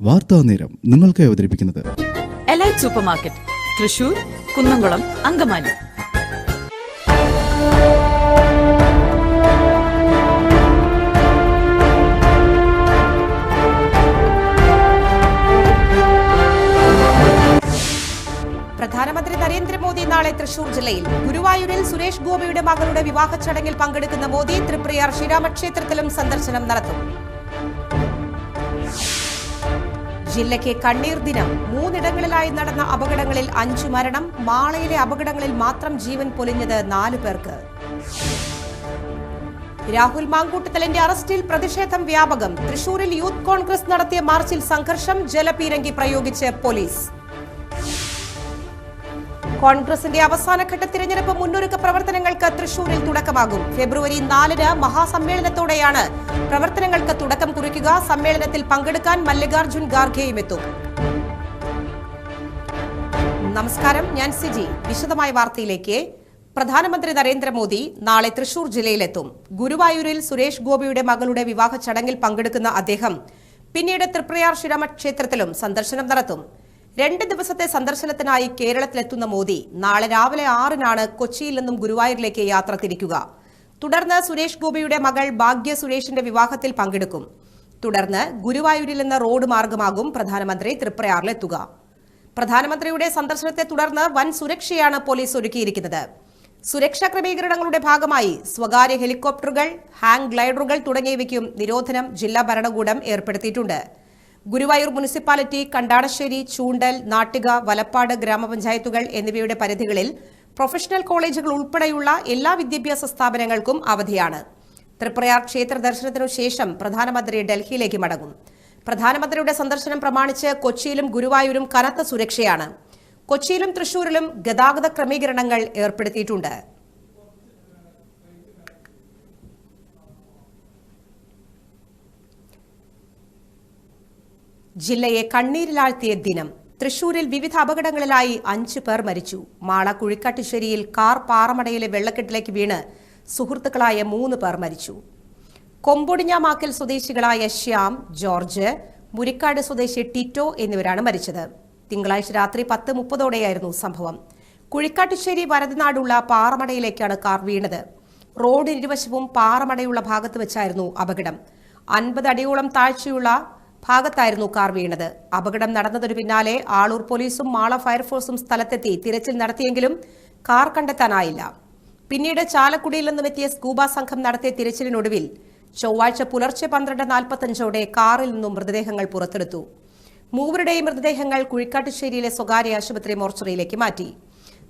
വാർത്താ നേരം നിങ്ങൾക്ക് അവതരിപ്പിക്കുന്നത് elite super market Thrissur Kunnamkulam Angamaly. Narendra Modi നാളെ തൃശൂർ ജില്ലയിൽ. ഗുരുവായൂരിൽ സുരേഷ് ഗോപിയുടെ മകളുടെ വിവാഹ ചടങ്ങിൽ പങ്കെടുക്കുന്ന മോദി തൃപ്രയാർ ശ്രീരാമക്ഷേത്രത്തിലും സന്ദർശനം നടത്തും. ജില്ലയ്ക്ക് കണ്ണീർ ദിനം. മൂന്നിടങ്ങളിലായി നടന്ന അപകടങ്ങളിൽ അഞ്ചു മരണം. മാളയിലെ അപകടങ്ങളിൽ മാത്രം ജീവൻ പൊലിഞ്ഞത് നാലു പേർക്ക്. രാഹുൽ മാങ്കൂട്ടത്തലിന്റെ അറസ്റ്റിൽ പ്രതിഷേധം വ്യാപകം. തൃശൂരിൽ യൂത്ത് കോൺഗ്രസ് നടത്തിയ മാർച്ചിൽ സംഘർഷം ജലപീരങ്കി പ്രയോഗിച്ച് പോലീസ്. കോൺഗ്രസിന്റെ അവസാനഘട്ട തിരഞ്ഞെടുപ്പ് മുന്നൊരുക്ക പ്രവർത്തനങ്ങൾക്ക് തൃശൂരിൽ തുടക്കമാകും. ഫെബ്രുവരി നാലിന് മഹാസമ്മേളനത്തോടെയാണ് പ്രവർത്തനങ്ങൾക്ക് തുടക്കം കുറിക്കുക. സമ്മേളനത്തിൽ പങ്കെടുക്കാൻ മല്ലികാർജുൻ ഖാർഗെയും എത്തും. നമസ്കാരം. ഞാൻ സിജി. വിശദമായ വാർത്തയിലേക്ക് പ്രധാനമന്ത്രി നരേന്ദ്രമോദി നാളെ തൃശൂർ ജില്ലയിലെത്തും. ഗുരുവായൂരിൽ സുരേഷ് ഗോപിയുടെ മകളുടെ വിവാഹ ചടങ്ങിൽ പങ്കെടുക്കുന്ന അദ്ദേഹം പിന്നീട് തൃപ്രയാർ ശിരമ ക്ഷേത്രത്തിലും സന്ദർശനം നടത്തും. രണ്ട് ദിവസത്തെ സന്ദർശനത്തിനായി കേരളത്തിലെത്തുന്ന മോദി നാളെ രാവിലെ ആറിനാണ് കൊച്ചിയിൽ നിന്നും ഗുരുവായൂരിലേക്ക് യാത്ര തിരിക്കുക. തുടർന്ന് സുരേഷ് ഗോപിയുടെ മകൾ ഭാഗ്യ സുരേഷിന്റെ വിവാഹത്തിൽ പങ്കെടുക്കും. തുടർന്ന് ഗുരുവായൂരിൽ നിന്ന് റോഡ് മാർഗമാകും പ്രധാനമന്ത്രി തൃപ്രയാറിലെത്തുക പ്രധാനമന്ത്രിയുടെ സന്ദർശനത്തെ തുടർന്ന് വൻ സുരക്ഷയാണ് പോലീസ് ഒരുക്കിയിരിക്കുന്നത്. സുരക്ഷാ ക്രമീകരണങ്ങളുടെ ഭാഗമായി സ്വകാര്യ ഹെലികോപ്റ്ററുകൾ ഹാങ് ഗ്ലൈഡറുകൾ തുടങ്ങിയവയ്ക്കും നിരോധനം ജില്ലാ ഭരണകൂടം ഏർപ്പെടുത്തിയിട്ടുണ്ട്. ഗുരുവായൂർ മുനിസിപ്പാലിറ്റി കണ്ടാടശ്ശേരി ചൂണ്ടൽ നാട്ടിക വലപ്പാട് ഗ്രാമപഞ്ചായത്തുകൾ എന്നിവയുടെ പരിധികളിൽ പ്രൊഫഷണൽ കോളേജുകൾ ഉൾപ്പെടെയുള്ള എല്ലാ വിദ്യാഭ്യാസ സ്ഥാപനങ്ങൾക്കും അവധിയാണ്. തൃപ്രയാർ ക്ഷേത്ര ദർശനത്തിനു ശേഷം പ്രധാനമന്ത്രി ഡൽഹിയിലേക്ക് മടങ്ങും. പ്രധാനമന്ത്രിയുടെ സന്ദർശനം പ്രമാണിച്ച് കൊച്ചിയിലും ഗുരുവായൂരും കനത്ത സുരക്ഷയാണ്. കൊച്ചിയിലും തൃശൂരിലും ഗതാഗത ക്രമീകരണങ്ങൾ ഏർപ്പെടുത്തിയിട്ടുണ്ട്. ജില്ലയെ കണ്ണീരിലാഴ്ത്തിയ ദിനം. തൃശൂരിൽ വിവിധ അപകടങ്ങളിലായി അഞ്ചു പേർ മരിച്ചു. മാള കുഴിക്കാട്ടുശ്ശേരിയിൽ കാർ പാറമടയിലെ വെള്ളക്കെട്ടിലേക്ക് വീണ് സുഹൃത്തുക്കളായ മൂന്ന് പേർ മരിച്ചു. കൊമ്പൊടിഞ്ഞാമാക്കൽ സ്വദേശികളായ ശ്യാം ജോർജ് മുരിക്കാട് സ്വദേശി ടിറ്റോ എന്നിവരാണ് മരിച്ചത്. തിങ്കളാഴ്ച രാത്രി പത്ത് മുപ്പതോടെയായിരുന്നു സംഭവം. കുഴിക്കാട്ടുശ്ശേരി വരതനാടുള്ള പാറമടയിലേക്കാണ് കാർ വീണത്. റോഡ് ഇരുവശവും പാറമടയുള്ള ഭാഗത്ത് വെച്ചായിരുന്നു അപകടം. അൻപത് അടിയോളം താഴ്ചയുള്ള ഭാഗത്തായിരുന്നു കാർ വീണത്. അപകടം നടന്നതിനു പിന്നാലെ ആളൂർ പോലീസും മാള ഫയർഫോഴ്സും സ്ഥലത്തെത്തി തിരച്ചിൽ നടത്തിയെങ്കിലും കാർ കണ്ടെത്താനായില്ല. പിന്നീട് ചാലക്കുടിയിൽ നിന്നുമെത്തിയ സ്കൂബ സംഘം നടത്തിയ തിരച്ചിലിനൊടുവിൽ ചൊവ്വാഴ്ച പുലർച്ചെ പന്ത്രണ്ട് നാൽപ്പത്തഞ്ചോടെ കാറിൽ നിന്നും മൃതദേഹങ്ങൾ പുറത്തെടുത്തു. മൂവരുടെയും മൃതദേഹങ്ങൾ കുഴിക്കാട്ടുശ്ശേരിയിലെ സ്വകാര്യ ആശുപത്രി മോർച്ചറിയിലേക്ക് മാറ്റി.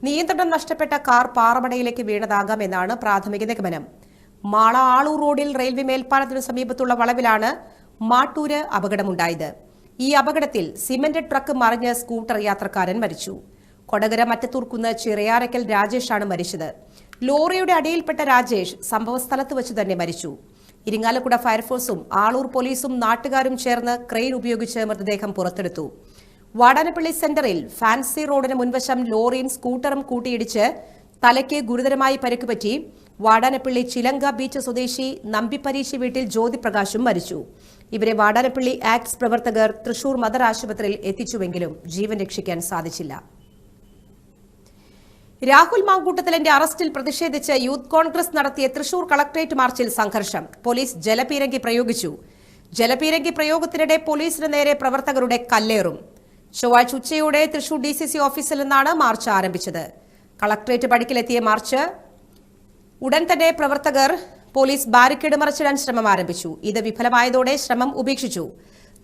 നിയന്ത്രണം നഷ്ടപ്പെട്ട കാർ പാറമടയിലേക്ക് വീണതാകാമെന്നാണ് പ്രാഥമിക നിഗമനം. മാള ആളൂർ റോഡിൽ റെയിൽവേ മേൽപ്പാലത്തിനു സമീപത്തുള്ള വളവിലാണ് മാട്ടൂര് അപകടമുണ്ടായത്. ഈ അപകടത്തിൽ സിമന്റ് ട്രക്ക് മറിഞ്ഞ് സ്കൂട്ടർ യാത്രക്കാരൻ മരിച്ചു. കൊടകര മറ്റത്തൂർക്കുന്ന് ചിറയാറയ്ക്കൽ രാജേഷാണ് മരിച്ചത്. ലോറിയുടെ അടിയിൽപ്പെട്ട രാജേഷ് സംഭവസ്ഥലത്ത് വെച്ച് തന്നെ മരിച്ചു. ഇരിങ്ങാലക്കുട ഫയർഫോഴ്സും ആളൂർ പോലീസും നാട്ടുകാരും ചേർന്ന് ക്രെയിൻ ഉപയോഗിച്ച് മൃതദേഹം പുറത്തെടുത്തു. വാടാനപ്പള്ളി സെന്ററിൽ ഫാൻസി റോഡിന് മുൻവശം ലോറിയും സ്കൂട്ടറും കൂട്ടിയിടിച്ച് തലയ്ക്ക് ഗുരുതരമായി പരിക്കുപറ്റി വാടാനപ്പള്ളി ചിലങ്ക ബീച്ച് സ്വദേശി നമ്പിപ്പരീശി വീട്ടിൽ ജ്യോതിപ്രകാശും മരിച്ചു. ഇവരെ വാടാനപ്പള്ളി ആക്ട്സ് പ്രവർത്തകർ തൃശൂർ മദർ ആശുപത്രിയിൽ എത്തിച്ചുവെങ്കിലും ജീവൻ രക്ഷിക്കാൻ സാധിച്ചില്ല. രാഹുൽ മാങ്കൂട്ടത്തിലിന്റെ അറസ്റ്റിൽ പ്രതിഷേധിച്ച് യൂത്ത് കോൺഗ്രസ് നടത്തിയ തൃശൂർ കളക്ടറേറ്റ് മാർച്ചിൽ സംഘർഷം. പോലീസ് ജലപീരങ്കി പ്രയോഗിച്ചു. ജലപീരങ്കി പ്രയോഗത്തിനിടെ പോലീസിന് നേരെ പ്രവർത്തകരുടെ കല്ലേറും. ചൊവ്വാഴ്ച ഉച്ചയോടെ തൃശൂർ ഡി ഓഫീസിൽ നിന്നാണ് മാർച്ച് ആരംഭിച്ചത്. കളക്ടറേറ്റ് പടിക്കലെത്തിയ മാർച്ച് ഉടൻ തന്നെ പ്രവർത്തകർ പോലീസ് ബാരിക്കേഡ് മറിച്ചിടാൻ ശ്രമം ആരംഭിച്ചു. ഇത് വിഫലമായതോടെ ശ്രമം ഉപേക്ഷിച്ചു.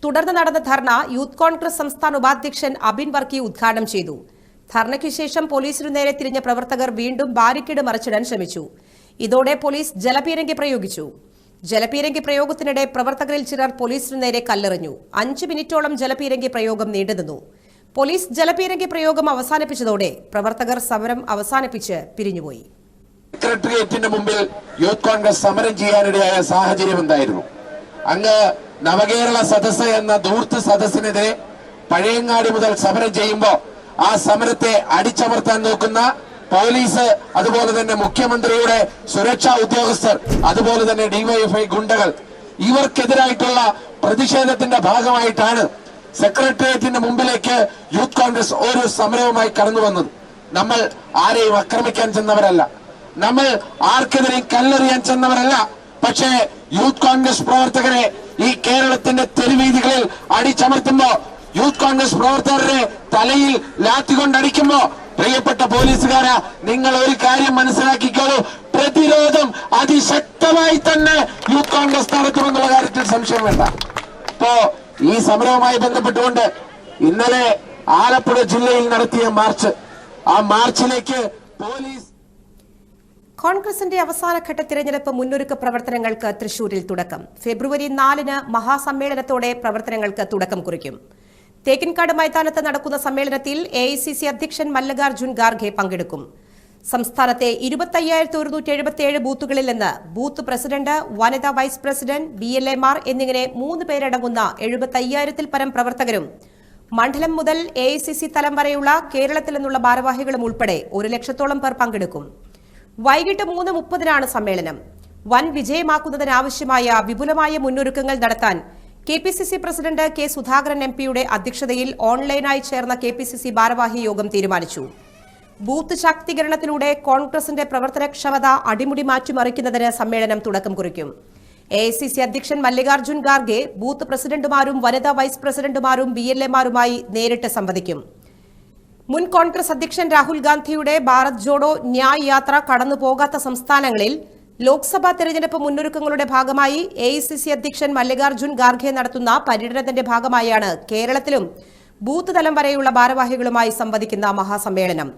തുടർന്ന് നടന്ന ധർണ യൂത്ത് കോൺഗ്രസ് സംസ്ഥാന ഉപാധ്യക്ഷൻ അബിൻ വർക്കി ഉദ്ഘാടനം ചെയ്തു. ധർണയ്ക്കു ശേഷം പോലീസിനു നേരെ തിരിഞ്ഞ പ്രവർത്തകർ വീണ്ടും ബാരിക്കേഡ് മറിച്ചിടാൻ ശ്രമിച്ചു. ഇതോടെ പോലീസ് ജലപീരങ്കി പ്രയോഗിച്ചു. ജലപീരങ്കി പ്രയോഗത്തിനിടെ പ്രവർത്തകരിൽ ചിലർ പോലീസിനു നേരെ കല്ലെറിഞ്ഞു. അഞ്ച് മിനിറ്റോളം ജലപീരങ്കി പ്രയോഗം നീണ്ടുനിന്നു പോലീസ് ജലപീരങ്കി പ്രയോഗം അവസാനിപ്പിച്ചതോടെ പ്രവർത്തകർ സമരം അവസാനിപ്പിച്ച് പിരിഞ്ഞുപോയി. സെക്രട്ടേറിയറ്റിന് മുമ്പിൽ യൂത്ത് കോൺഗ്രസ് സമരം ചെയ്യാനിടയായ സാഹചര്യം എന്തായിരുന്നു? അങ്ങ് നവകേരള സദസ് എന്ന ധൂർത്ത് സദസ്സിനെതിരെ പഴയങ്ങാടി മുതൽ സമരം ചെയ്യുമ്പോൾ ആ സമരത്തെ അടിച്ചമർത്താൻ നോക്കുന്ന പോലീസ് അതുപോലെ തന്നെ മുഖ്യമന്ത്രിയുടെ സുരക്ഷാ ഉദ്യോഗസ്ഥർ അതുപോലെ തന്നെ ഡിവൈഎഫ്ഐ ഗുണ്ടകൾ ഇവർക്കെതിരായിട്ടുള്ള പ്രതിഷേധത്തിന്റെ ഭാഗമായിട്ടാണ് സെക്രട്ടേറിയറ്റിന്റെ മുമ്പിലേക്ക് യൂത്ത് കോൺഗ്രസ് ഒരു സമരവുമായി കടന്നു വന്നത്. നമ്മൾ ആരെയും ആക്രമിക്കാൻ ചെന്നവരല്ല. നമ്മൾ ആർക്കെതിരെയും കല്ലെറിയാൻ ചെന്നവരല്ല. പക്ഷേ യൂത്ത് കോൺഗ്രസ് പ്രവർത്തകരെ ഈ കേരളത്തിന്റെ തെരുവീതികളിൽ അടിച്ചമർത്തുമ്പോ യൂത്ത് കോൺഗ്രസ് പ്രവർത്തകരുടെ തലയിൽ ലാത്തി കൊണ്ടടിക്കുമ്പോ പ്രിയപ്പെട്ട പോലീസുകാരാ നിങ്ങൾ ഒരു കാര്യം മനസ്സിലാക്കിക്കോളൂ. പ്രതിരോധം അതിശക്തമായി തന്നെ യൂത്ത് കോൺഗ്രസ് നടത്തുമെന്നുള്ള കാര്യത്തിൽ സംശയം വേണ്ട. ഇപ്പോ ഈ സമരവുമായി ബന്ധപ്പെട്ടുകൊണ്ട് ഇന്നലെ ആലപ്പുഴ ജില്ലയിൽ നടത്തിയ മാർച്ച് ആ മാർച്ചിലേക്ക് പോലീസ് കോൺഗ്രസിന്റെ അവസാനഘട്ട തിരഞ്ഞെടുപ്പ് മുന്നൊരുക്ക പ്രവർത്തനങ്ങൾക്ക് തൃശൂരിൽ തുടക്കം. ഫെബ്രുവരി നാലിന് മഹാസമ്മേളനത്തോടെ പ്രവർത്തനങ്ങൾക്ക് തുടക്കം കുറിക്കും. തേക്കിൻകാട് മൈതാനത്ത് നടക്കുന്ന സമ്മേളനത്തിൽ എ അധ്യക്ഷൻ മല്ലകാർജുൻ ഖാർഗെ പങ്കെടുക്കും. സംസ്ഥാനത്തെ ഇരുപത്തയ്യായിരത്തി ഒരുന്നൂറ്റി എഴുപത്തിയേഴ് ബൂത്തുകളിൽ നിന്ന് ബൂത്ത് പ്രസിഡന്റ് വനിതാ വൈസ് പ്രസിഡന്റ് ബി എൽ എമാർ എന്നിങ്ങനെ മൂന്ന് പേരടങ്ങുന്ന എഴുപത്തയ്യായിരത്തിൽ പരം പ്രവർത്തകരും മണ്ഡലം മുതൽ എ തലം വരെയുള്ള കേരളത്തിൽ നിന്നുള്ള ഭാരവാഹികളും ഉൾപ്പെടെ ഒരു ലക്ഷത്തോളം പേർ പങ്കെടുക്കും. വൈകിട്ട് മൂന്ന് മുപ്പതിനാണ് സമ്മേളനം. വൻ വിജയമാക്കുന്നതിനാവശ്യമായ വിപുലമായ മുന്നൊരുക്കങ്ങൾ നടത്താൻ K P C C president K Sudhakaran M പിയുടെ അധ്യക്ഷതയിൽ ഓൺലൈനായി ചേർന്ന കെ പി സി സി ഭാരവാഹി യോഗം തീരുമാനിച്ചു. ബൂത്ത് ശാക്തീകരണത്തിലൂടെ കോൺഗ്രസിന്റെ പ്രവർത്തനക്ഷമത അടിമുടി മാറ്റിമറിക്കുന്നതിന് സമ്മേളനം തുടക്കം കുറിക്കും. എ സി സി അധ്യക്ഷൻ മല്ലികാർജുൻ ഖാർഗെ ബൂത്ത് പ്രസിഡന്റുമാരും വനിതാ വൈസ് പ്രസിഡന്റുമാരും ബി എൽ എമാരുമായി നേരിട്ട് സംവദിക്കും. മുൻ കോൺഗ്രസ് അധ്യക്ഷൻ രാഹുൽ ഗാന്ധിയുടെ ഭാരത് ജോഡോ ന്യായ് യാത്ര കടന്നു പോകാത്ത സംസ്ഥാനങ്ങളിൽ ലോക്സഭാ തെരഞ്ഞെടുപ്പ് മുന്നൊരുക്കങ്ങളുടെ ഭാഗമായി എ അധ്യക്ഷൻ മല്ലികാർജുൻ ഖാർഗെ നടത്തുന്ന പര്യടനത്തിന്റെ ഭാഗമായാണ് കേരളത്തിലും ബൂത്ത് തലം വരെയുള്ള ഭാരവാഹികളുമായി സംവദിക്കുന്ന മഹാസമ്മേളനം.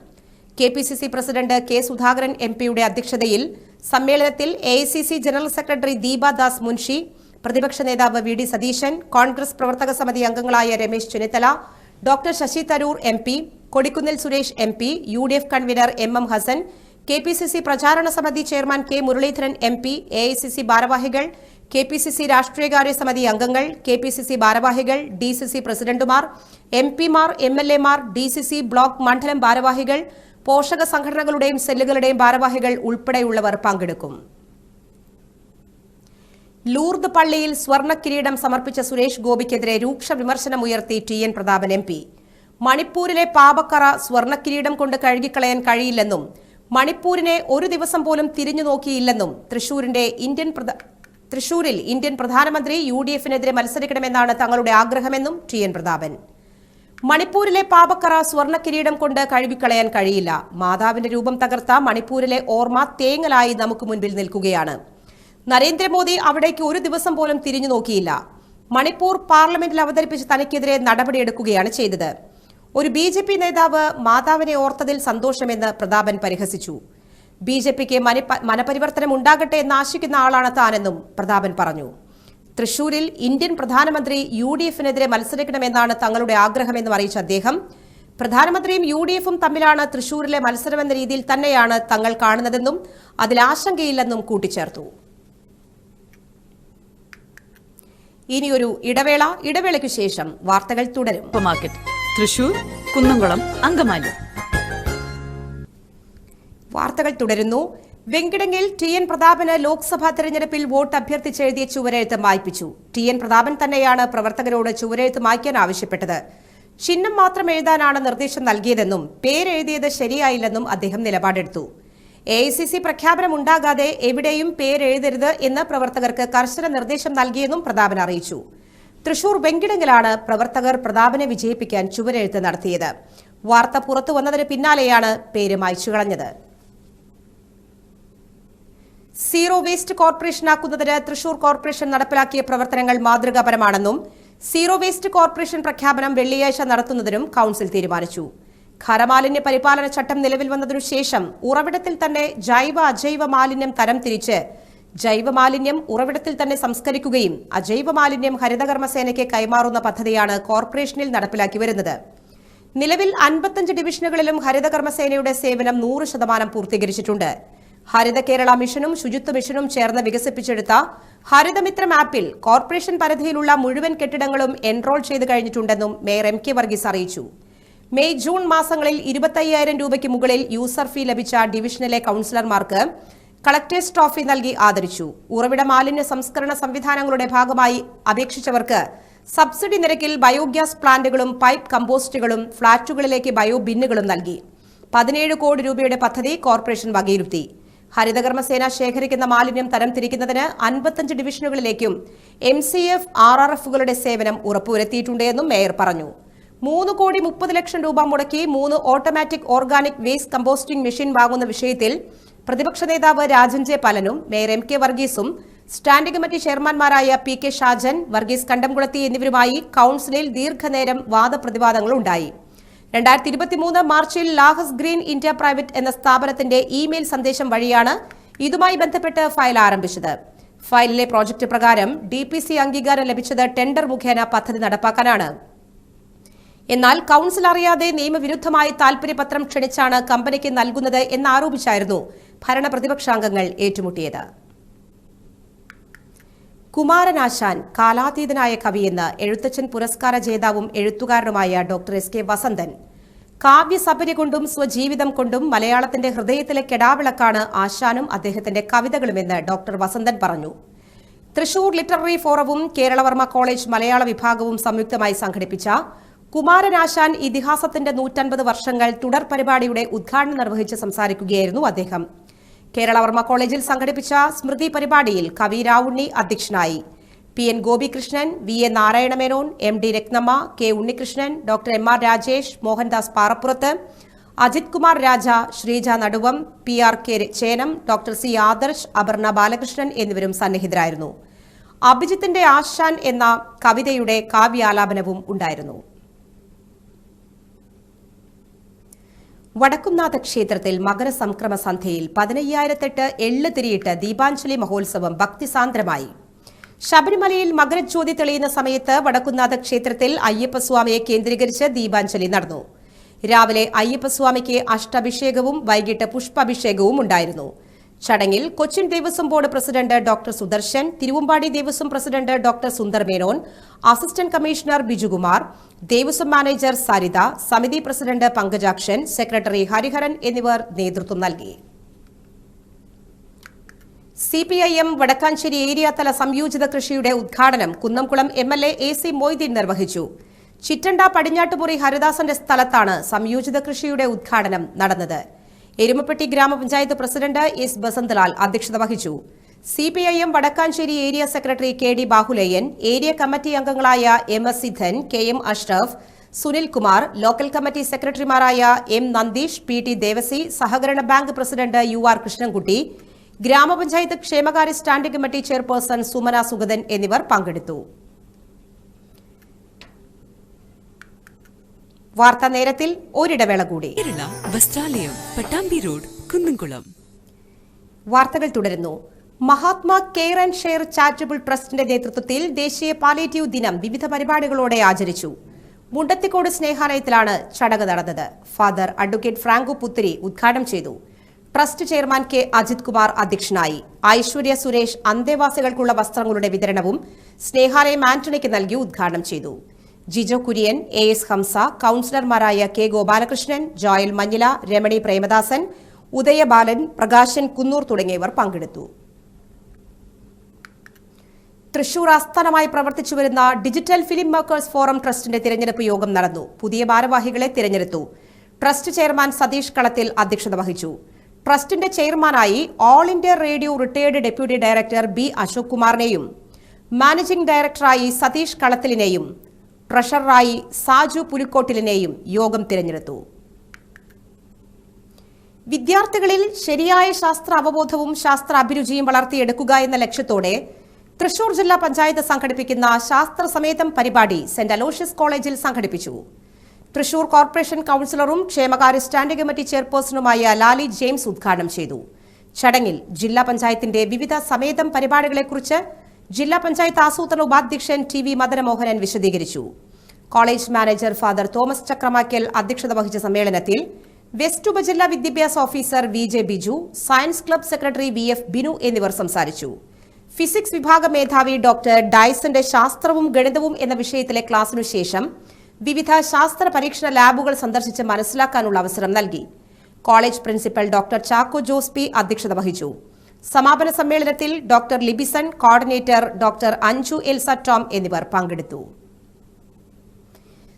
K P C C president K Sudhakaran M പിയുടെ അധ്യക്ഷതയിൽ സമ്മേളനത്തിൽ A general secretary Deepadas Munshi പ്രതിപക്ഷ നേതാവ് വി ഡി സതീശൻ കോൺഗ്രസ് പ്രവർത്തക സമിതി അംഗങ്ങളായ Ramesh Chennithala doctor Shashi Tharoor M Kodikunnil Suresh M P U D F convenor M M Hassan K P C C പ്രചാരണ സമിതി chairman K Muraleedharan M P A I C C ഭാരവാഹികൾ K P C C രാഷ്ട്രീയകാര്യ സമിതി അംഗങ്ങൾ K P C C ഭാരവാഹികൾ D C C പ്രസിഡന്റുമാർ M പിമാർ M L എമാർ ഡി സി സി ബ്ലോക്ക് മണ്ഡലം ഭാരവാഹികൾ പോഷക സംഘടനകളുടെയും സെല്ലുകളുടെയും ഭാരവാഹികൾ ഉൾപ്പെടെയുള്ളവർ പങ്കെടുക്കും. ലൂർദ് പള്ളിയിൽ സ്വർണ കിരീടം സമർപ്പിച്ച സുരേഷ് ഗോപിക്കെതിരെ രൂക്ഷ വിമർശനമുയർത്തി ടി എൻ പ്രതാപൻ എം മണിപ്പൂരിലെ പാപക്കറ സ്വർണക്കിരീടം കൊണ്ട് കഴുകിക്കളയാൻ കഴിയില്ലെന്നും മണിപ്പൂരിനെ ഒരു ദിവസം പോലും തിരിഞ്ഞു നോക്കിയില്ലെന്നും തൃശൂരിന്റെ ഇന്ത്യൻ തൃശൂരിൽ ഇന്ത്യൻ പ്രധാനമന്ത്രി യു ഡി എഫിനെതിരെ മത്സരിക്കണമെന്നാണ് തങ്ങളുടെ ആഗ്രഹമെന്നും ടി എൻ പ്രതാപൻ. മണിപ്പൂരിലെ പാപക്കറ സ്വർണക്കിരീടം കൊണ്ട് കഴുകിക്കളയാൻ കഴിയില്ല. മാതാവിന്റെ രൂപം തകർത്ത മണിപ്പൂരിലെ ഓർമ്മ തേങ്ങലായി നമുക്ക് മുൻപിൽ നിൽക്കുകയാണ്. നരേന്ദ്രമോദി അവിടേക്ക് ഒരു ദിവസം പോലും തിരിഞ്ഞു നോക്കിയില്ല. മണിപ്പൂർ പാർലമെന്റിൽ അവതരിപ്പിച്ച് തനിക്കെതിരെ നടപടിയെടുക്കുകയാണ് ചെയ്തത്. ഒരു ബി ജെ പി നേതാവ് മാതാവിനെ ഓർത്തതിൽ സന്തോഷമെന്ന് പ്രതാപൻ പരിഹസിച്ചു. ബി ജെ പിക്ക് മനപരിവർത്തനം ഉണ്ടാകട്ടെ എന്ന് ആശിക്കുന്ന ആളാണ് താനെന്നും പ്രതാപൻ പറഞ്ഞു. തൃശൂരിൽ ഇന്ത്യൻ പ്രധാനമന്ത്രി യു ഡി എഫിനെതിരെ മത്സരിക്കണമെന്നാണ് തങ്ങളുടെ ആഗ്രഹമെന്നും അറിയിച്ച അദ്ദേഹം പ്രധാനമന്ത്രിയും യു ഡി എഫും തമ്മിലാണ് തൃശൂരിലെ മത്സരമെന്ന രീതിയിൽ തന്നെയാണ് തങ്ങൾ കാണുന്നതെന്നും അതിൽ ആശങ്കയില്ലെന്നും കൂട്ടിച്ചേർത്തു. ഇനിയൊരു ഇടവേള ഇടവേളയ്ക്കു ശേഷം വാർത്തകൾ തുടരും. തൃശൂർ കുന്നംകുളം അങ്കമാലി. വാർത്തകൾ തുടരുന്നു. വെങ്കിടങ്ങിൽ ടി എൻ പ്രതാപന് ലോക്സഭാ തെരഞ്ഞെടുപ്പിൽ വോട്ട് അഭ്യർത്ഥിച്ചെഴുതിയ ചുവരെഴുത്ത് മായ്പിച്ചു. ടി എൻ പ്രതാപൻ തന്നെയാണ് പ്രവർത്തകരോട് ചുവരെഴുത്ത് മായ്ക്കാൻ ആവശ്യപ്പെട്ടത്. ചിഹ്നം മാത്രം എഴുതാനാണ് നിർദ്ദേശം നൽകിയതെന്നും പേരെഴുതിയത് ശരിയായില്ലെന്നും അദ്ദേഹം നിലപാടെടുത്തു. എ ഐ സി സി പ്രഖ്യാപനം ഉണ്ടാകാതെ എവിടെയും പേരെഴുതരുത് എന്ന് പ്രവർത്തകർക്ക് കർശന നിർദ്ദേശം നൽകിയെന്നും പ്രതാപൻ അറിയിച്ചു. തൃശൂർ വെങ്കിടങ്ങിലാണ് പ്രവർത്തകർ പ്രതാപനെ വിജയിപ്പിക്കാൻ ചുവരെഴുത്ത് നടത്തിയത്. വാർത്ത പുറത്തു വന്നതിന് പിന്നാലെയാണ് പേര് മായ്ച്ചു കളഞ്ഞത്. സീറോ വേസ്റ്റ് കോർപ്പറേഷനാക്കുന്നതിന് തൃശൂർ കോർപ്പറേഷൻ നടപ്പിലാക്കിയ പ്രവർത്തനങ്ങൾ മാതൃകാപരമാണെന്നും സീറോ വേസ്റ്റ് കോർപ്പറേഷൻ പ്രഖ്യാപനം വെള്ളിയാഴ്ച നടത്തുന്നതിനും കൌൺസിൽ തീരുമാനിച്ചു. ഖരമാലിന്യ പരിപാലന ചട്ടം നിലവിൽ വന്നതിനു ശേഷം ഉറവിടത്തിൽ തന്നെ ജൈവ അജൈവ മാലിന്യം തരം തിരിച്ച് ജൈവ മാലിന്യം ഉറവിടത്തിൽ തന്നെ സംസ്കരിക്കുകയും അജൈവമാലിന്യം ഹരിതകർമ്മസേനയ്ക്ക് കൈമാറുന്ന പദ്ധതിയാണ് കോർപ്പറേഷനിൽ നടപ്പിലാക്കി വരുന്നത്. നിലവിൽ അൻപത്തഞ്ച് ഡിവിഷനുകളിലും ഹരിതകർമ്മസേനയുടെ സേവനം നൂറ് ശതമാനം പൂർത്തീകരിച്ചിട്ടുണ്ട്. ഹരിത കേരള മിഷനും ശുചിത്വ മിഷനും ചേർന്ന് വികസിപ്പിച്ചെടുത്ത ഹരിതമിത്രം ആപ്പിൽ കോർപ്പറേഷൻ പരിധിയിലുള്ള മുഴുവൻ കെട്ടിടങ്ങളും എൻറോൾ ചെയ്ത് കഴിഞ്ഞിട്ടുണ്ടെന്നും മേയർ എം കെ വർഗീസ് അറിയിച്ചു. മെയ് ജൂൺ മാസങ്ങളിൽ ഇരുപത്തയ്യായിരം രൂപയ്ക്ക് മുകളിൽ യൂസർ ഫീ ലഭിച്ച ഡിവിഷനിലെ കൌൺസിലർമാർക്ക് കളക്ടേഴ്സ് ട്രോഫി നൽകി ആദരിച്ചു. ഉറവിട മാലിന്യ സംസ്കരണ സംവിധാനങ്ങളുടെ ഭാഗമായി അപേക്ഷിച്ചവർക്ക് സബ്സിഡി നിരക്കിൽ ബയോഗ്യാസ് പ്ലാന്റുകളും പൈപ്പ് കമ്പോസ്റ്റുകളും ഫ്ളാറ്റുകളിലേക്ക് ബയോ ബിന്നുകളും നൽകി. പതിനേഴ് കോടി രൂപയുടെ പദ്ധതി കോർപ്പറേഷൻ വകയിരുത്തി. ഹരിതകർമ്മസേന ശേഖരിക്കുന്ന മാലിന്യം തരംതിരിക്കുന്നതിന് അൻപത്തഞ്ച് ഡിവിഷനുകളിലേക്കും M C F R R എഫുകളുടെ സേവനം ഉറപ്പുവരുത്തിയിട്ടുണ്ടെന്നും മേയർ പറഞ്ഞു. മൂന്ന് കോടി മുപ്പത് ലക്ഷം രൂപ മുടക്കി മൂന്ന് automatic organic waste composting machine വാങ്ങുന്ന വിഷയത്തിൽ പ്രതിപക്ഷ നേതാവ് രാജൻ ജെ പലനും മേയർ എം കെ വർഗീസും സ്റ്റാൻഡിംഗ് കമ്മിറ്റി ചെയർമാൻമാരായ പി കെ ഷാജൻ വർഗീസ് കണ്ടംകുളത്തി എന്നിവരുമായി കൌൺസിലിൽ ദീർഘനേരം വാദപ്രതിവാദങ്ങൾ ഉണ്ടായി രണ്ടായിരത്തി ഇരുപത്തിമൂന്ന് മാർച്ചിൽ ലാഹസ് ഗ്രീൻ ഇന്ത്യ പ്രൈവറ്റ് എന്ന സ്ഥാപനത്തിന്റെ ഇമെയിൽ സന്ദേശം വഴിയാണ് ഇതുമായി ബന്ധപ്പെട്ട് ഫയൽ ആരംഭിച്ചത്. ഫയലിലെ പ്രോജക്ട് പ്രകാരം ഡി പി സി അംഗീകാരം ലഭിച്ചത് ടെൻഡർ മുഖേന പദ്ധതി നടപ്പാക്കാനാണ്. എന്നാൽ കൌൺസിൽ അറിയാതെ നിയമവിരുദ്ധമായി താൽപര്യപത്രം ക്ഷണിച്ചാണ് കമ്പനിക്ക് നൽകുന്നത് എന്നാരോപിച്ചായിരുന്നു ഭരണപ്രതിപക്ഷാംഗങ്ങൾ ഏറ്റുമുട്ടിയത്. കുമാരനാശാൻ കാലാതീതനായ കവിയെന്ന് എഴുത്തച്ഛൻ പുരസ്കാര ജേതാവും എഴുത്തുകാരനുമായ ഡോക്ടർ എസ് കെ വസന്തൻ. കാവ്യസപര്യ കൊണ്ടും സ്വജീവിതം കൊണ്ടും മലയാളത്തിന്റെ ഹൃദയത്തിലെ കെടാവിളക്കാണ് ആശാനും അദ്ദേഹത്തിന്റെ കവിതകളുമെന്ന് ഡോക്ടർ വസന്തൻ പറഞ്ഞു. തൃശൂർ ലിറ്റററി ഫോറവും കേരളവർമ്മ കോളേജ് മലയാള വിഭാഗവും സംയുക്തമായി സംഘടിപ്പിച്ച കുമാരനാശാൻ ഇതിഹാസത്തിന്റെ നൂറ്റൻപത് വർഷങ്ങൾ തുടർ പരിപാടിയുടെ ഉദ്ഘാടനം നിർവഹിച്ച് സംസാരിക്കുകയായിരുന്നു അദ്ദേഹം. കേരളവർമ്മ കോളേജിൽ സംഘടിപ്പിച്ച സ്മൃതി പരിപാടിയിൽ കവി രാവുണ്ണി അധ്യക്ഷനായി. P N Gopikrishnan V A Narayanamenon M D Rathnamma K Unnikrishnan doctor M R Rajesh Mohandas Parappurath Ajith Kumar Raja Sreeja Naduvam P R K Chenam doctor C Adarsh Aparna Balakrishnan എന്നിവരും സന്നിഹിതരായിരുന്നു. അഭിജിത്തിന്റെ ആശാൻ എന്ന കവിതയുടെ കാവ്യാലാപനവും ഉണ്ടായിരുന്നു. വടക്കുംനാഥ ക്ഷേത്രത്തിൽ മകരസംക്രമ സന്ധ്യയിൽ പതിനയ്യായിരത്തെട്ട് എള്ള് തിരിയിട്ട് ദീപാഞ്ജലി മഹോത്സവം ഭക്തിസാന്ദ്രമായി. ശബരിമലയിൽ മകരജ്യോതി തെളിയുന്ന സമയത്ത് വടക്കുംനാഥ ക്ഷേത്രത്തിൽ അയ്യപ്പസ്വാമിയെ കേന്ദ്രീകരിച്ച് ദീപാഞ്ജലി നടന്നു. രാവിലെ അയ്യപ്പസ്വാമിക്ക് അഷ്ടഭിഷേകവും വൈകിട്ട് പുഷ്പാഭിഷേകവും ഉണ്ടായിരുന്നു. ചടങ്ങിൽ Cochin Devaswom board president doctor Sudarshan Thiruvambadi Devaswom president doctor Sundar Menon assistant commissioner Bijukumar Devaswom manager Saritha സമിതി പ്രസിഡന്റ് പങ്കജാക്ഷൻ സെക്രട്ടറി ഹരിഹരൻ എന്നിവർ നേതൃത്വം നൽകി. CPIM P I M Vadakkanchery area തല സംയോജിത കൃഷിയുടെ ഉദ്ഘാടനം Kunnamkulam M L A A C Moideen നിർവഹിച്ചു. ചിറ്റണ്ട പടിഞ്ഞാട്ടുപുറി ഹരിദാസന്റെ സ്ഥലത്താണ് സംയോജിത കൃഷിയുടെ ഉദ്ഘാടനം നടന്നത്. എരുമപ്പെട്ടി ഗ്രാമപഞ്ചായത്ത് പ്രസിഡന്റ് എസ് ബസന്തലാൽ അധ്യക്ഷത വഹിച്ചു. C P I M Vadakkanchery area secretary K D Bahuleyan area committee അംഗങ്ങളായ M S Siddhan K M Ashraf Sunilkumar local committee സെക്രട്ടറിമാരായ M Nandeesh P T Devassy സഹകരണ bank president U R Krishnankutty ഗ്രാമപഞ്ചായത്ത് ക്ഷേമകാര്യ standing committee chairperson Sumana Sugathan എന്നിവർ പങ്കെടുത്തു. വാർത്താ നേരത്തിൽ ഒരിടവേള കൂടി. കേരള വസ്ത്രാലയം പട്ടാമ്പി റോഡ് കുന്നംകുളം. വാർത്തകൾ തുടരുന്നു. Mahatma care and share charitable ട്രസ്റ്റിന്റെ നേതൃത്വത്തിൽ ദേശീയ പാലേറ്റീവ് ദിനം വിവിധ പരിപാടികളോടെ ആചരിച്ചു. മുണ്ടത്തിക്കോട് സ്നേഹാലയത്തിലാണ് ചടങ്ങ് നടന്നത്. ഫാദർ അഡ്വക്കേറ്റ് ഫ്രാങ്കോ പുത്തിരി ഉദ്ഘാടനം ചെയ്തു. Trust chairman K Ajith Kumar അധ്യക്ഷനായി. ഐശ്വര്യ സുരേഷ് അന്തേവാസികൾക്കുള്ള വസ്ത്രങ്ങളുടെ വിതരണവും സ്നേഹാലയം ആന്റണിക്ക് നൽകി ഉദ്ഘാടനം ചെയ്തു. ജിജോ കുര്യൻ എ എസ് ഹംസ കൌൺസിലർമാരായ കെ ഗോപാലകൃഷ്ണൻ ജോയൽ മഞ്ഞില രമണി പ്രേമദാസൻ ഉദയബാലൻ പ്രകാശൻ കുന്നൂർ തുടങ്ങിയവർ പങ്കെടുത്തു. തൃശൂർ ആസ്ഥാനമായി പ്രവർത്തിച്ചുവരുന്ന ഡിജിറ്റൽ ഫിലിം മേക്കേഴ്സ് ഫോറം ട്രസ്റ്റിന്റെ തിരഞ്ഞെടുപ്പ് യോഗം നടന്നു. പുതിയ ഭാരവാഹികളെ തിരഞ്ഞെടുത്തു. ട്രസ്റ്റ് ചെയർമാൻ സതീഷ് കളത്തിൽ അധ്യക്ഷത വഹിച്ചു. ട്രസ്റ്റിന്റെ ചെയർമാനായി all India radio retired deputy director B Ashok കുമാറിനെയും managing ഡയറക്ടറായി സതീഷ് കളത്തിലിനെയും ട്രഷററായി സാജു പുലിക്കോട്ടിലിനെയും യോഗം തിരഞ്ഞെടുത്തു. വിദ്യാർത്ഥികളിൽ ശരിയായ ശാസ്ത്ര അവബോധവും ശാസ്ത്ര അഭിരുചിയും വളർത്തിയെടുക്കുക എന്ന ലക്ഷ്യത്തോടെ തൃശൂർ ജില്ലാ പഞ്ചായത്ത് സംഘടിപ്പിക്കുന്ന ശാസ്ത്ര സമേതം പരിപാടി സെന്റ് അലോഷ്യസ് കോളേജിൽ സംഘടിപ്പിച്ചു. തൃശൂർ കോർപ്പറേഷൻ കൌൺസിലറും ക്ഷേമകാര്യ സ്റ്റാൻഡിംഗ് കമ്മിറ്റി ചെയർപേഴ്സണുമായ ലാലി ജെയിംസ് ഉദ്ഘാടനം ചെയ്തു. ചടങ്ങിൽ ജില്ലാ പഞ്ചായത്തിന്റെ വിവിധ സമേതം പരിപാടികളെക്കുറിച്ച് ജില്ലാ പഞ്ചായത്ത് ആസൂത്രണ ഉപാധ്യക്ഷൻ ടി വി മദനമോഹനൻ വിശദീകരിച്ചു. College manager father Thomas Chakramakkal അധ്യക്ഷത വഹിച്ച സമ്മേളനത്തിൽ വെസ്റ്റ് ഉപജില്ലാ വിദ്യാഭ്യാസ officer V J Biju science club secretary V F Binu എന്നിവർ സംസാരിച്ചു. ഫിസിക്സ് വിഭാഗ മേധാവി ഡോക്ടർ ഡയസന്റെ ശാസ്ത്രവും ഗണിതവും എന്ന വിഷയത്തിലെ ക്ലാസിനു ശേഷം വിവിധ ശാസ്ത്ര പരീക്ഷണ ലാബുകൾ സന്ദർശിച്ച് മനസ്സിലാക്കാനുള്ള അവസരം നൽകി. College principal doctor Chacko Jose P അധ്യക്ഷത വഹിച്ചു. സമാപന സമ്മേളനത്തിൽ doctor Libison coordinator doctor Anju Elsa Tom എന്നിവർ പങ്കെടുത്തു.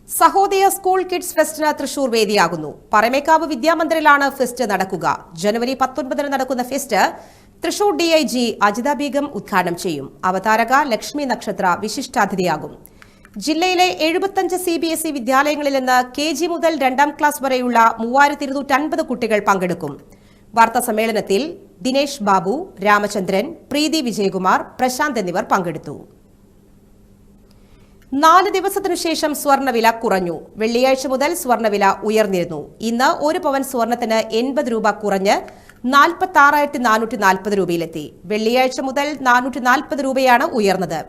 സഹോദയ സ്കൂൾ കിഡ്സ് ഫെസ്റ്റിന് തൃശൂർ വേദിയാകുന്നു. പറമേക്കാവ് വിദ്യാമന്ദിറിലാണ് ഫെസ്റ്റ് നടക്കുക. ജനുവരി പത്തൊൻപതിന് നടക്കുന്ന ഫെസ്റ്റ് തൃശൂർ ഡിഐജി അജിത ബീഗം ഉദ്ഘാടനം ചെയ്യും. അവതാരക ലക്ഷ്മി നക്ഷത്ര വിശിഷ്ടാതിഥിയാകും. ജില്ലയിലെ എഴുപത്തഞ്ച് സി ബി എസ് ഇ വിദ്യാലയങ്ങളിൽ നിന്ന് കെ ജി മുതൽ രണ്ടാം ക്ലാസ് വരെയുള്ള മൂവായിരത്തി ഇരുന്നൂറ്റൻപത് കുട്ടികൾ പങ്കെടുക്കും. വാർത്താ സമ്മേളനത്തിൽ ദിനേശ് ബാബു രാമചന്ദ്രൻ പ്രീതി വിജയകുമാർ പ്രശാന്ത് എന്നിവർ പങ്കെടുത്തു. നാല് ദിവസത്തിനു ശേഷം സ്വർണവില കുറഞ്ഞു. വെള്ളിയാഴ്ച മുതൽ സ്വർണവില ഉയർന്നിരുന്നു. ഇന്ന് ഒരു പവൻ സ്വർണത്തിന് എൺപത് രൂപ കുറഞ്ഞ് നാൽപ്പത്തി ആറായിരത്തി നാനൂറ്റി നാൽപ്പത് രൂപയിലെത്തി. വെള്ളിയാഴ്ച മുതൽ നാനൂറ്റി നാൽപ്പത് രൂപയാണ് ഉയർന്നത്.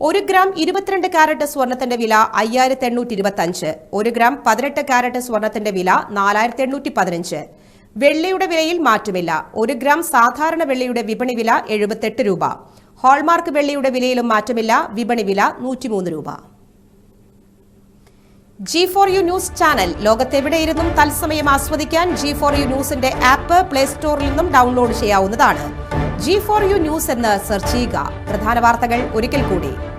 ഒരു ഗ്രാം ഇരുപത്തിരണ്ട് കാരറ്റ് സ്വർണത്തിന്റെ വില അയ്യായിരത്തി എണ്ണൂറ്റി ഇരുപത്തി അഞ്ച് ഒരു ഗ്രാം പതിനെട്ട് കാരറ്റ് സ്വർണത്തിന്റെ വില നാലായിരത്തി എണ്ണൂറ്റി പതിനഞ്ച്. വെള്ളിയുടെ വിലയിൽ മാറ്റമില്ല. ഒരു ഗ്രാം സാധാരണ വെള്ളിയുടെ വിപണി വില എഴുപത്തെട്ട് രൂപ. ഹോൾമാർക്ക് വെള്ളിയുടെ വിലയിലും മാറ്റമില്ല. വിപണി വില നൂറ്റിമൂന്ന് രൂപ. G four U news channel ലോകത്തെവിടെയിരുന്നും തത്സമയം ആസ്വദിക്കാൻ ജി ഫോർ യു ന്യൂസിന്റെ ആപ്പ് പ്ലേ സ്റ്റോറിൽ നിന്നും ഡൗൺലോഡ് ചെയ്യാവുന്നതാണ്. ജി ഫോർ യു ന്യൂസ് എന്ന് സെർച്ച് ചെയ്യുക. പ്രധാന വാർത്തകൾ ഒരിക്കൽ കൂടി.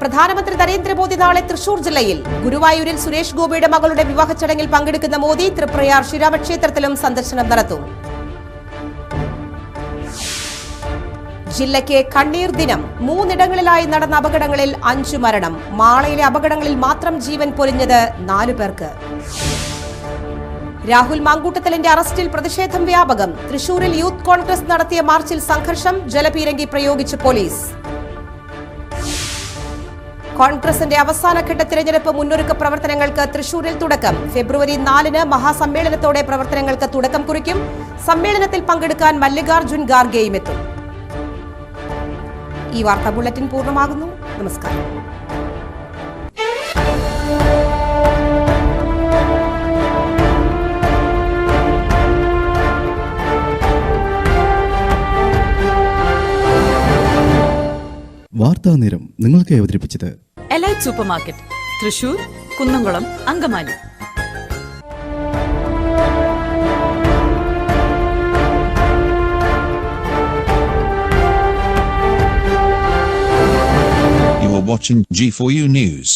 പ്രധാനമന്ത്രി നരേന്ദ്രമോദി നാളെ തൃശൂർ ജില്ലയിൽ ഗുരുവായൂരിൽ സുരേഷ് ഗോപിയുടെ മകളുടെ വിവാഹ ചടങ്ങിൽ പങ്കെടുക്കുന്ന മോദി തൃപ്രയാർ ശിരാമക്ഷേത്രത്തിലും സന്ദർശനം നടത്തും. ജില്ലയ്ക്ക് കണ്ണീർ ദിനം. മൂന്നിടങ്ങളിലായി നടന്ന അപകടങ്ങളിൽ അഞ്ചു മരണം. മാളയിലെ അപകടങ്ങളിൽ മാത്രം ജീവൻ പൊലിഞ്ഞത് നാലു പേർക്ക്. രാഹുൽ മാങ്കൂട്ടത്തലിന്റെ അറസ്റ്റിൽ പ്രതിഷേധം വ്യാപകം. തൃശൂരിൽ യൂത്ത് കോൺഗ്രസ് നടത്തിയ മാർച്ചിൽ സംഘർഷം ജലപീരങ്കി പ്രയോഗിച്ച് പോലീസ്. കോൺഗ്രസിന്റെ അവസാനഘട്ട തിരഞ്ഞെടുപ്പ് മുന്നൊരുക്ക പ്രവർത്തനങ്ങൾക്ക് തൃശൂരിൽ തുടക്കം. ഫെബ്രുവരി നാലിന് മഹാസമ്മേളനത്തോടെ പ്രവർത്തനങ്ങൾക്ക് തുടക്കം കുറിക്കും. സമ്മേളനത്തിൽ പങ്കെടുക്കാൻ മല്ലികാർജുൻ ഖാർഗെയും എത്തും. ഈ വാർത്താ ബുള്ളറ്റിൻ പൂർണമാകുന്നു. നമസ്കാരം. വാർത്താ നേരം നിങ്ങൾക്ക് അവതരിപ്പിച്ചത് elite super market Thrissur Kunnamkulam Angamaly You are watching G4U News.